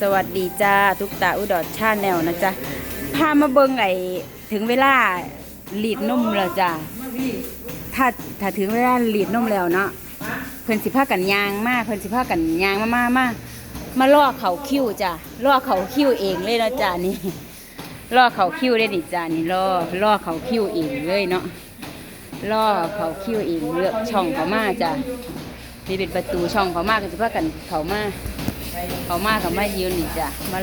สวัสดีจ้าทุกตาอุดรชาแนลนะจ๊ะพามาเบิ่งไอ้ถึงเวลาหลีดนมแล้วจ้ะถ้าถ้าถึงเวลาหลีดนมแล้วเนาะเพิ่อนสิพากันยางมากเพิ่อนสิพากันยางมามามามาล่อเขาคิ้วจ้ะล่อเขาคิ้วเองเลยนะจ้ะนี่ล่อเขาคิ้วได้ดิจ้ะนี่ล่อล่อเขาคิ้วเองเลยเนาะล่อเขาคิ้วเองเลือกช่องเขามาจ้ะนี่เป็นประตูช่องเขามาก็สิพากันเขามา เขามาเขามายืนนี่จ้ะมา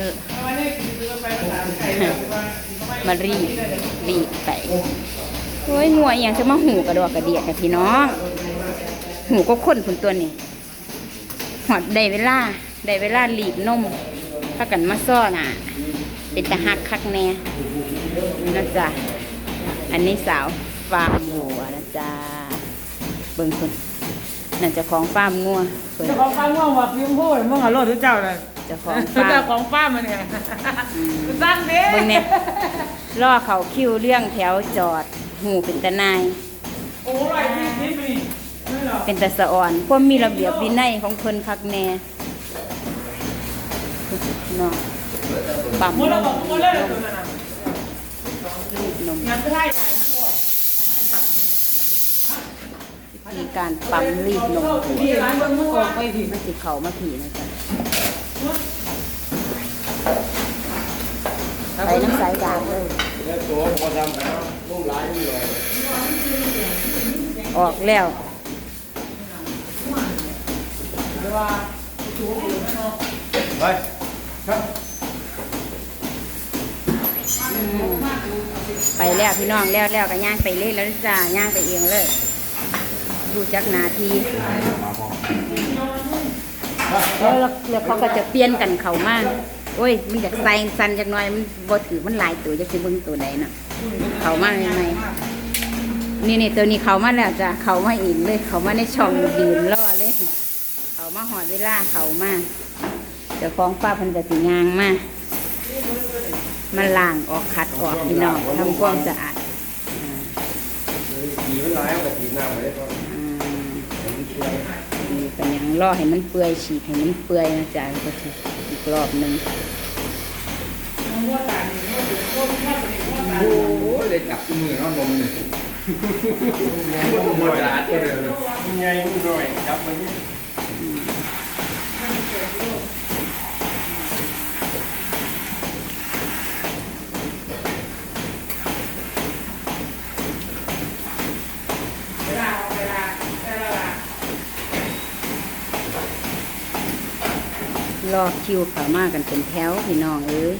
มารีดรีดไปโอ้ยงัวอหย่างจะมาหูกระดอกกระเดียดค่ะพี่น้องหูก็ข้นผุนตัวนี่หอดได้เวลาได้เวลารีดนมถ้ากันมาซ่อน่ะ เป็นตะหักคักแน่นะจ๊ะอันนี้สาวฟาร์มวัวนะจ๊ะเบิ่งคน นั่นเจ้าของฟาร์มงัวเพิ่นเจ้าของฟาร์มว่าว่าพิมพ์พูดมึงอะรถเจ้าเลยเจ้าของเจ้าฟาร์มของฟาร์มมันเนี่ยตั้งเด้เบิ่งเนี่ยล่อเขาคิ้วเรื่องแถวจอดหูเป็นตะนาย โอ้ยนี่นี่นี่นี่เหรอเป็นแต่สะอ่อนพวกมีระเบียบวินัยของเพิ่นคักแน่เนาะปั๊มหมดแล้วบอกหมดแล้วเลยตัวนั้นน่ะนม งานไม่ได้ มีการปั๊มรีดนมที่ร้านเบิ้งมึงออกไปทีมันสิเข่ามาผีนะจ๊ะไปน้ำสายดางเลยแล้วตัวพอทำแล้วลูกลานเลยออกแล้วไปครับไปแล้วพี่น้องแล้วแล้วก็ย่างไปเลยแล้วจ้าย่างไปเองเลย ดูจักนาทีแล้วแล้วเขาก็จะเปลี่ยนกันเขามากโอ้ยมันจากใส่สันจากหน้อยมันบ่ถือมันหลายตัวจะสิเบิ่งตัวไหนเนาะเขามายังไงนี่นี่ตัวนี้เขามาแล้วจ้ะเขามาอีกเลย เขามาในช่องยืนรอเลย เขามาหอดเวลาเขามาเจ้าของป้าพันจะสิยางมามาล้างออกคัดออกพี่น้องทำความสะอาดขี่มันหลายเอาไปขี่หน้าไปได้ก็อืม นี่เป็นหยังรอให้มันเปื่อยฉีกให้มันเปื่อยนะจ๊ะก็จะอีกรอบหนึ่งโอ้โหเลยจับมือน้องนมเลยมันหมดหลานเลยยังไงมึงด้วยจับมัน รอคิวเขามากันเป็นแถวพี่น้องเอ้ย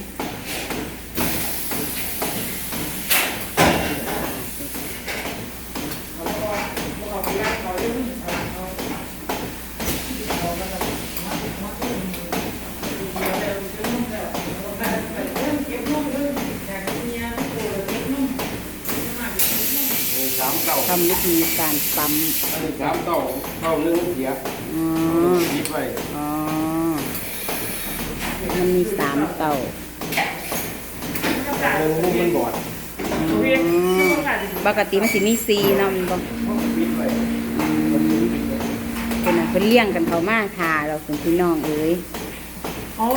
ทำวิธีการปั๊มสามเต้าเข้าเรื่องเสียอ๋อ คิดไว้ อ๋อ มันมีสามเต่าเรื่องลูกมันบอดอืมปกติมันสิมีซีเนาะมันบอกคิดไว้เป็นน่ะเพิ่นเลี้ยงกันเขามาทาเราเป็นพี่น้องเอ้ยเอา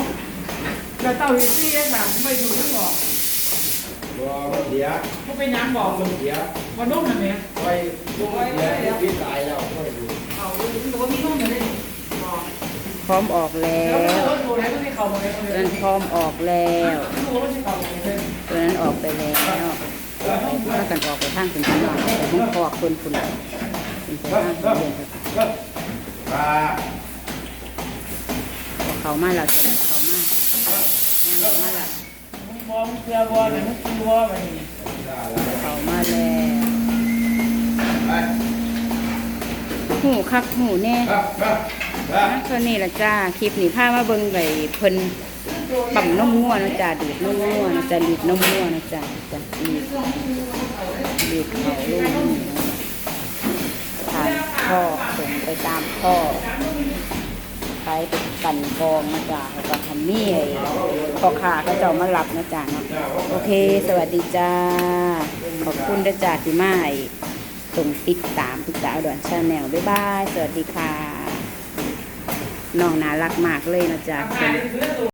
แล้วเต้าเห็นที่ยังหนังไม่ดูทั้งบอกตัวมันเสียเขาเป็นยังบอกมันเสียวันนุ่มนั่นเนี่ยไว้ลูกเสียพิษตายแล้วค่อยดู เอาตัวมีนุ่มนั่นเลยบอก พร้อมออกแล้แล้ววรถตัวนั้นพร้อมออกแล้วตัวรถไม่เข้ามาเลยตัวนั้นออกไปแล้วถ้ากันออกไปทางเป็นพี่น้องแต่ผมพอกคนคุณเป็นไปทางเรียนปลาเขามาแล้วจะเขามายังเขามาแล้วมองเสือบอลเลยมันคือวอลไปเขามาแล้ว ไป หูคักหูแน่ครับครับครับนะก็นี่ละจ้า คลิปนี้พามาเบิ่งไว้เพิ่นปั่มนมงัวนะจ้าดูดนมงัวนะจ้าดูดนมงัวนะจ้าจ้าดูดดูดเขาลงนี่ผ่านท่อส่งไปตามท่อไปเป็นกันกองนะจ้าแล้วก็ทำนี่ไอ้พ่อค้าเขาจ้ามารับนะจ้าเนาะโอเค สวัสดีจ้า ขอบคุณนะจ้าที่มา ให้ส่งติดตามติดตามดอนชาแนลบ๊ายบาย สวัสดีค่ะ น้องน่ารักมากเลยนะจ๊ะ